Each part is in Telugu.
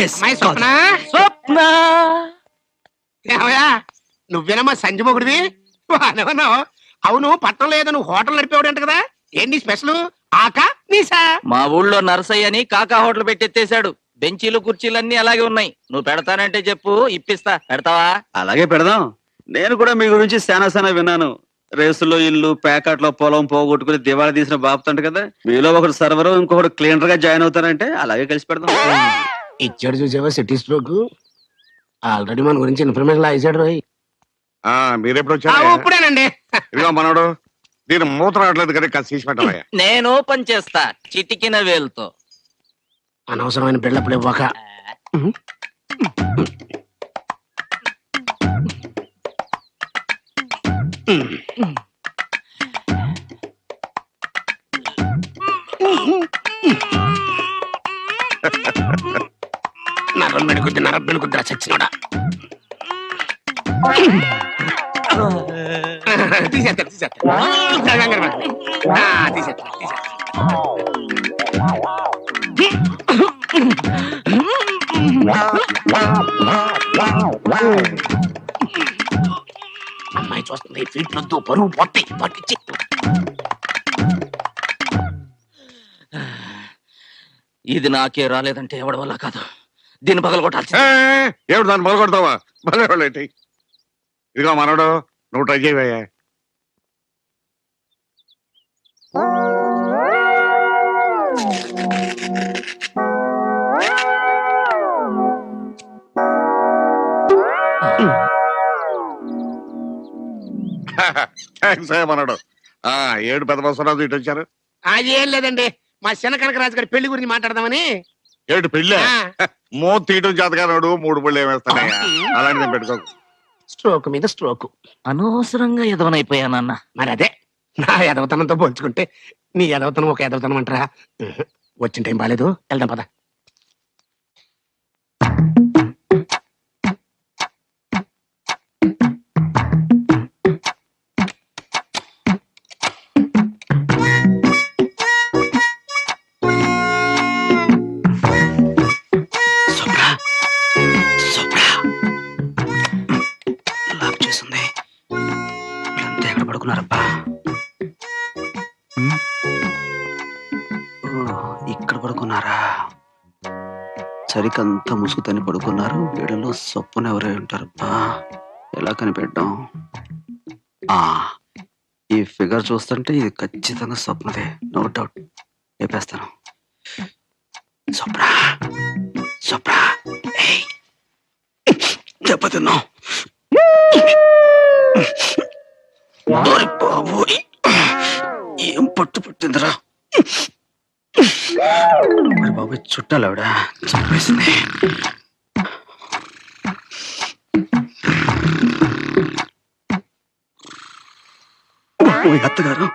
ఎస్ అమ్మాయి స్వప్న? స్వప్న? ఏమయ్యా నువ్వేనమ్మా సంజమొగుడివి? అనవన్నావు అవును పట్టణంలో ఏదో నువ్వు హోటల్ నడిపేవాడంట కదా? ఏంటి స్పెషల్? ఆకా నీసా మా ఊళ్ళో నరసయ్య అని కాకా హోటల్ పెట్టెత్తేశాడు. బెంచీలు కుర్చీలన్నీ అలాగే ఉన్నాయి. నువ్వు పెడతానంటే చెప్పు ఇప్పిస్తా. పెడతావా? అలాగే పెడదాం. నేను కూడా మీ గురించి శానా శానా విన్నాను. రేసులో ఇల్లు ప్యాకెట్లో పొలం పోగొట్టుకుని దివాళా తీసిన బాపుతంట కదా? మీలో ఒకడు సర్వర్ ఇంకొకడు క్లీనర్గా జాయిన్ అవుతారంటే అలాగే కలిసి పెడదాం. ఇచ్చాడు చూసావా సిటీ స్ట్రోక్ ఆల్రెడీ మన గురించి ఇన్ఫర్మేషన్ ఇచ్చాడు రోయ్. ఆ మీరెప్పుడు వచ్చారు? ఇప్పుడేనండి. ఇదిగో మనోడు దీని మూత రావట్లేదు కదా కాస్త తీసి పెట్టవయ్యా. నేను ఓపెన్ చేస్తా చిటికిన వేలుతో. అనవసరమైన బిళ్ళప్పుడు ఇవ్వక. నరం మెడుకుద్ది నరం మెడుకుద్దిరా చచ్చినోడా. తీసేస్తారు తీసేస్తారు తీసేస్తారు తీసేస్తారు అమ్మాయి చూస్తుంది ఫీట్ వద్దు పరువు పొట్టి పట్టించి ఇది నాకే రాలేదంటే ఎవడ వల్ల కాదు. దీన్ని పగలగొట్టాల్సింది. ఏమిటి దాన్ని భలే వాళ్ళేంటి ఇదిగో మనోడు నువ్వు ట్రై చేయవయ్యా. థ్యాంక్స్ మనోడు. ఆ ఏడు పెద్ద బస్సు ఇటు వచ్చారు. అది ఏం లేదండి. మా చిన్న కనకరాజు గారి పెళ్ళి గురించి మాట్లాడదామని. ఏడు పెళ్ళే? మో తీయటం జాతకాడు మూడు పళ్ళు ఏమేస్తానయ్యా అలాంటిది పెట్టుకోకు స్ట్రోక్ మీద స్ట్రోక్. అనవసరంగా ఎదవనైపోయానన్న మరి అదే నా ఎదవతనంతో పోల్చుకుంటే నీ ఎదవతనం ఒక ఎదవతనం అంటారా. వచ్చిన టైం బాగాలేదు వెళ్దాం పద. ఇక్కడ పడుకున్నారా? సరికంతా ముసుగుతని పడుకున్నారు. వీడలో సొప్పున ఎవరై ఉంటారబ్బా ఎలా కనిపెట్టాం ఆ ఈ ఫిగర్ చూస్తుంటే ఇది ఖచ్చితంగా స్వప్నదే నో డౌట్. లేపేస్తాను. స్వప్న స్వప్న బాబోయ్ ఏం పట్టు పట్టిందిరా. బాబు చుట్టాలు ఆవిడ చంపేసింది. అత్తగారు.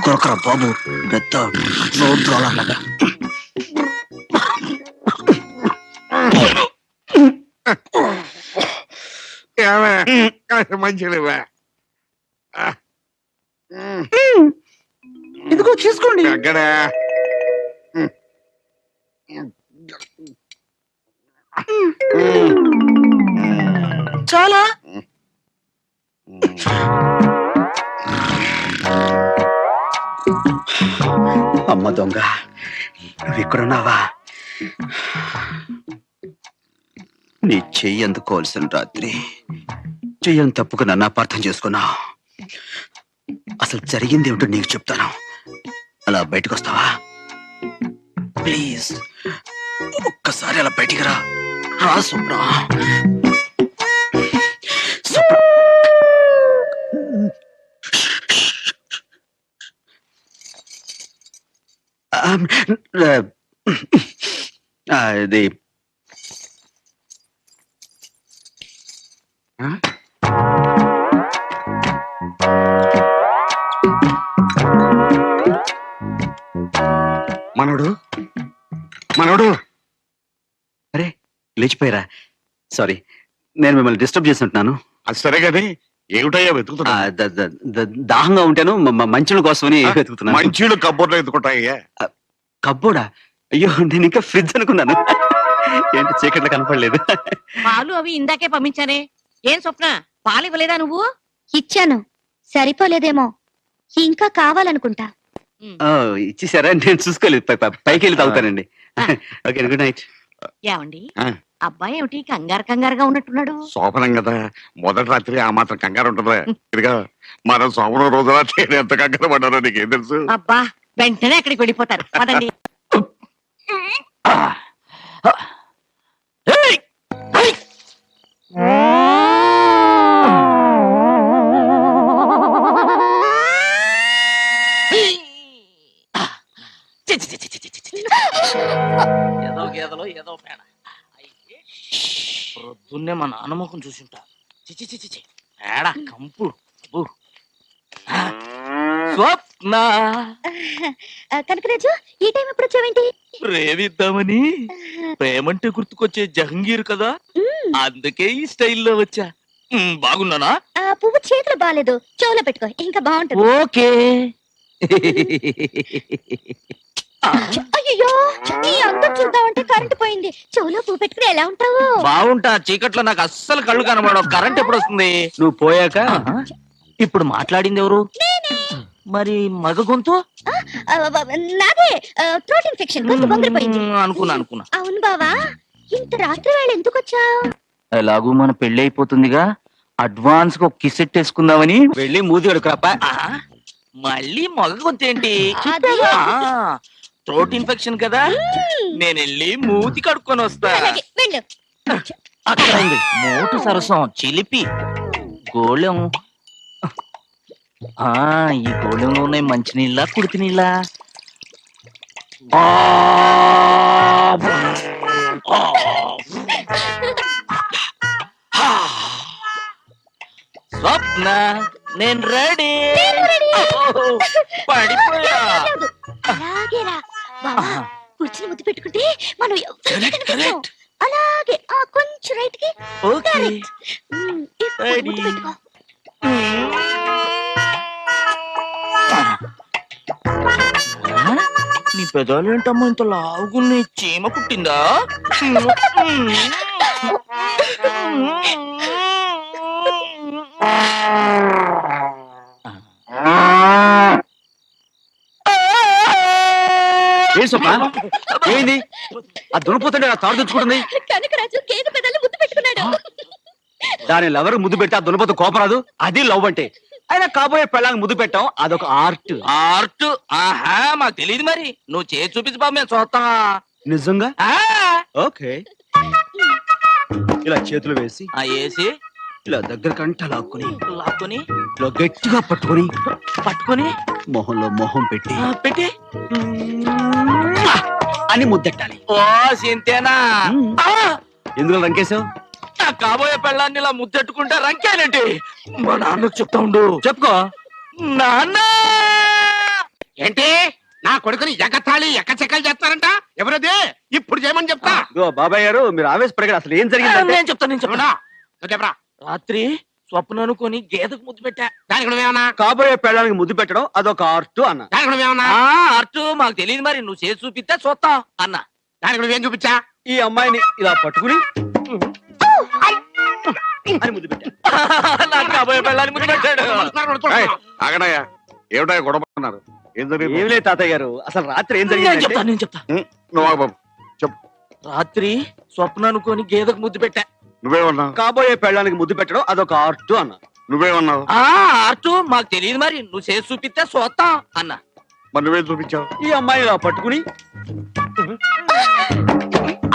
ఏం కొరకరా బాబు పెద్ద మంచిగా ఇదిగో తీసుకోండి అక్కడ చాలా. అమ్మ దొంగ. నువ్వు ఇక్కడున్నావా నీ చెయ్యి అందుకోవాల్సిన రాత్రి? చెయ్యని తప్పుకు నన్ను అపార్థం చేసుకున్నావు అసలు జరిగింది ఏమిటో నీకు చెప్తాను. అలా బయటకు వస్తావా ప్లీజ్ ఒక్కసారి అలా బయటికి రా. రా అది? మనోడు? మనోడు? అరే లేచిపోయారా? సారీ నేను మిమ్మల్ని డిస్టర్బ్ చేస్తుంటున్నాను. అది సరే కానీ ఏమిటయ్యా ఆ, వెతుకుతున్నా ద- ద- ద- దాహంగా ఉంటాను మంచుల కోసమని వెతుకుతున్నాను. మంచీలు కబ్బోర్లో ఎత్తుకుంటాయ్యా కబ్బోడా? అయ్యో నేను ఇంకా ఫ్రిడ్జ్ అనుకున్నాను. ఏంటి చీకట్లో కనపడలేదు. పాలు అవి ఇందాకే పంపించానే ఏం స్వప్న? పాలు ఇవ్వలేదా నువ్వు? ఇచ్చాను. సరిపోలేదేమో. ఇంకా కావాలనుకుంటా. ఓ, ఇచ్చేసారా? నేను చూసుకోలేదు. పై- పై- పైకి వెళ్ళి తాగుతానండి. Okay good night. ఏమండి? ఆ. అబ్బాయి ఏమిటి? కంగారు కంగారుగా ఉన్నట్టున్నాడు. శోభనం కదా. మొదటి రాత్రి ఆ మాత్రం కంగారు ఉంటుందా ఇదిగా మనం శోభనం రోజున నేను ఎంత కంగారు పడ్డానో నీకేం తెలుసు? అబ్బా వెంటనే అక్కడికి వెళ్ళిపోతారు. పదండి. ఏదో గేదలో ఏదో పేడ. అయితే ప్రొద్దున్నే మా నాన్న చూసింటా. చిచి చిచి చి పేడ కంపు. సోప్. ఆ, కనకరాజు ఈ టైం ఎప్పుడు వచ్చావేంటి? ప్రేమిద్దామని. ప్రేమంటే గుర్తుకొచ్చే జహంగీర్ కదా. అందుకే ఈ స్టైల్లో వచ్చా. బాగున్నానా? ఆ పువ్వు చేతులు బాగాలేదు చెవులో పెట్టుకో ఇంకా బాగుంటుంది. ఓకే. అయ్యో నీ అందం చూద్దామంటే కరెంట్ పోయింది. చెవులో పువ్వు పెట్టుకుని ఎలా ఉంటావు? బాగుంటా. చీకట్లో నాకు అస్సలు కళ్ళు కనబడవు. కరెంట్ ఎప్పుడు వస్తుంది? నువ్వు పోయాక. ఇప్పుడు మాట్లాడింది ఎవరు? మరి మగ గొంతు నాదే థ్రోట్ ఇన్ఫెక్షన్ బొంగిరిపోయింది. అనుకున్నా అనుకున్నా. అవును బావా ఇంత రాత్రి వేళ ఎందుకు వచ్చావు? ఎలాగూ మన పెళ్ళి అయిపోతుందిగా. అడ్వాన్స్గా కిసెట్ వేసుకుందామని. వెళ్ళి మూతి కడుకురాప ఆ, మళ్ళీ మగ గొంతు ఏంటి థ్రోట్ ఇన్ఫెక్షన్ కదా. నేను వెళ్ళి మూతి కడుక్కొని వస్తా. అక్కడ ఉంది. మోటు సరసం చిలిపి. గోళం ఈ గోళంలో ఉన్నాయి మంచి నీళ్ళ కుడితి నీళ్ళ? స్వప్న నేను రెడీ. పడిపోయా. కూర్చుని ముద్దు పెట్టుకుంటే మనం. అలాగే ఆ కొంచెం రైట్కి ఇప్పుడు. ముద్దు పెట్టుకో. నీ పెదాలు ఏంటమ్మా ఇంత లావుగున్నాయి చీమ పుట్టిందా? ఏంది ఆ దునపోతుంటే తాడు తెచ్చుకుంటుంది కనకరాజు గేదె పెదాలు ముద్దు పెట్టుకున్నాడు. దాని లవర్ ముద్దు పెట్టి ఆ దునపోతు కోపరాదు అది లవ్ అంటే. అయినా కాబోయే పెళ్ళాంగి ముద్దు పెట్టాం. అదొక ఆర్ట్. ఆర్ట్? ఆహా మాకు తెలియదు మరి. నువ్వు చేసి చూపించు బాబు మేము చూస్తాం. నిజంగా? ఆ, ఓకే. ఇలా చేతులు వేసి ఆ ఏసి ఇలా దగ్గర కంట లాక్కుని లాక్కొని. ఇలా గట్టిగా పట్టుకొని పట్టుకొని. మొహంలో మొహం పెట్టి ఆ, పెట్టి. అని ముద్దెట్టాలి. ఓ సింతేనా? మ్మ్. ఆ, ఎందుకు రంకేశావు నా కాబోయే పెళ్ళాన్ని ఇలా ముద్దెట్టుకుంటే రంకేనండి మా నాన్నకు చెప్తా ఉండు. చెప్పుకో. నాన్న! ఏంటి? నా కొడుకుని ఎగతాళి ఎక్కచెక్కలు చేస్తారంట? ఎవరది? ఇప్పుడు చేయమని చెప్తా. ఇదిగో బాబాయ్ గారు మీరు ఆవేశపడగారు? అసలు ఏం జరిగిందంటే నేను చెప్తాను నేను చెప్తాను చెప్పుడా నువ్వు చెప్పరా? రాత్రి స్వప్న అనుకొని గేదెకు ముద్దు పెట్టా. దానికి నువ్వేమన్నా కాబోయే పెళ్ళానికి ముద్దు పెట్టడం అదొక ఆర్ట్ అన్న. దానికి నువ్వేమన్నా ఆ అర్టు మాకు తెలియదు మరి. నువ్వు చేసి చూపిస్తే చూస్తాం అన్న. దానికి నువ్వేం చూపించా? ఈ అమ్మాయిని ఇలా పట్టుకుని అని ముద్దు పెట్టా. నాకు కాబోయే పెళ్ళాన్ని ముద్దు పెట్టాడు. ఏయ్, ఆగడయ్యా. ఏమిటయ్యా గొడవ పడుతున్నారు? ఏం జరిగింది? ఏం లేదు తాతయ్య గారు. అసలు రాత్రి ఏం నేను జరిగింది చెప్తా నేను చెప్తా. నువ్వు ఆగు బాబు. రాత్రి స్వప్న అనుకొని గేదెకు ముద్దు పెట్టా. నువ్వేమన్నావు? కాబోయే పెళ్ళానికి ముద్దు పెట్టడం అదొక ఆర్ట్ అన్న. నువ్వేమన్నావు? ఆ మాకు తెలియదు మరి. నువ్వు చేసి చూపిస్తే చూస్తాం అన్న. మరి నువ్వేం చూపించావు? ఈ అమ్మాయిని ఇలా పట్టుకుని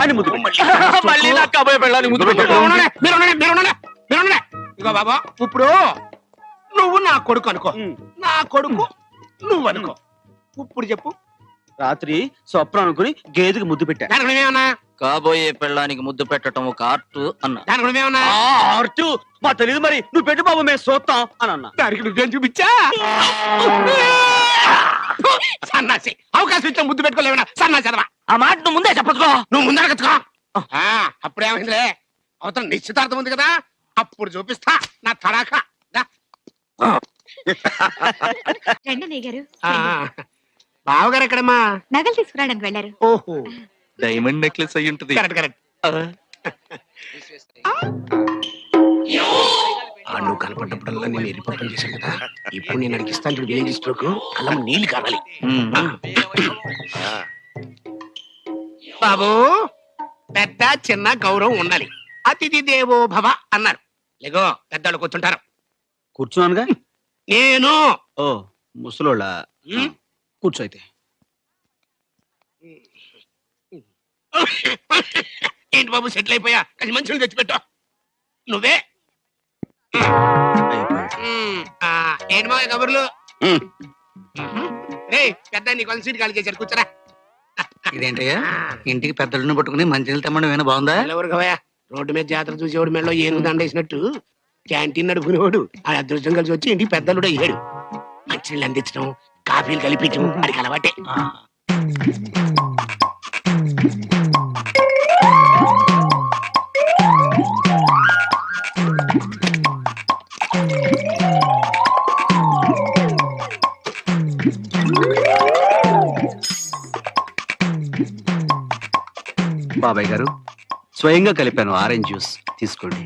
అని ముద్దు పెట్టా. మళ్ళీ నాకు కాబోయే పెళ్ళాన్ని ముద్దు పెట్టాడు. మీరు ఉండండి, మీరు ఉండండి, మీరు ఉండండి, ఇగో బాబా ఇప్పుడు నువ్వు నా కొడుకు అనుకో. ఉమ్. నా కొడుకు నువ్వు అనుకో. ఇప్పుడు చెప్పు. రాత్రి స్వప్న అనుకుని గేదెకి ముద్దు పెట్టా. దానికి నువ్వేమన్నా? కాబోయే పెళ్ళానికి ముద్దు పెట్టడం ఒక ఆర్ట్ అన్న. మా తెలియదు మరి. నువ్వు పెట్టు బాబు మేము చూస్తాం అని అన్నా. దానికి నువ్వేం చూపించా? సన్నాసి అవకాశం ఇచ్చా ముద్దు పెట్టుకోలేవనా సన్నాసి అదవా. ఆ మాట నువ్వు ముందే చెప్పచ్చుకో. నువ్వు ముందరగచ్చుకో. అప్పుడేమైందిలే? అవతల నిశ్చితార్థం ఉంది కదా. అప్పుడు చూపిస్తా. నా తడాక దా. రండి అన్నయ్య గారు. ఆ, బావగారు ఎక్కడమ్మా? నగలు తీసుకురావడానికి వెళ్ళారు. ఓహో. డైమండ్ నెక్లెస్ అయి ఉంటది. Correct correct. ఆ. నువ్వు కనపడ్డప్పుడల్లా నేను ఎరిపప్పం చేశాను కదా. ఇప్పుడు నేను అడిగిస్తాను చూడు విలేజ్ స్ట్రోక్ కళ్ళ నీళ్ళు కావాలి. బాబు పెద్ద చిన్న గౌరవం ఉండాలి. అతిథి దేవో భవ అన్నారు. లేగో పెద్దవాళ్ళు కూర్చుంటారు. కూర్చున్నానుగా? నేను. ఓ ముసలోళ్ళ. ఉమ్. కూర్చో అయితే. ఏంటి బాబు సెటిల్ అయిపోయా? అది మంచి తెచ్చిపెట్టు. నువ్వే? అయిపోయాడు. ఉమ్, ఆ, ఏంటి మా కబుర్లు? ఉమ్. రే పెద్ద నీ కొంచెం సీట్ ఖాళీ చేశారు కూర్చోరా. ఇదేంటయ్యా? ఇంటికి పెద్దలను పట్టుకుని మంచినీళ్ళు తెమ్మడం ఏమైనా బాగుందా? ఎవరికవయ్యా రోడ్డు మీద జాతర చూసేవాడు మెడలో ఏనుగు దండేసినట్టు క్యాంటీన్ నడుపుకునేవాడు. ఆ అదృష్టం కలిసి వచ్చి ఇంటికి పెద్దలుడు అయ్యాడు. మంచినీళ్ళు అందించడం కాఫీలు కలిపించడం అడిగి అలవాటే. బాబాయ్ గారు స్వయంగా కలిపాను ఆరెంజ్ జ్యూస్. తీసుకోండి.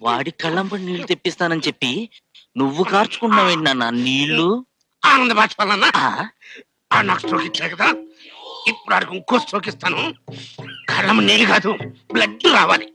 వాడి కళ్ళంపడి నీళ్ళు తెప్పిస్తానని చెప్పి నువ్వు కార్చుకున్నావేంటి నాన్న? నీళ్ళు ఆనంద బాష్పాలన్నా ఆ? నాకు కదా. ఇప్పుడు ఆడికి ఇంకో స్ట్రోక్ ఇస్తాను. నీళ్ళు కాదు బ్లడ్ రావాలి.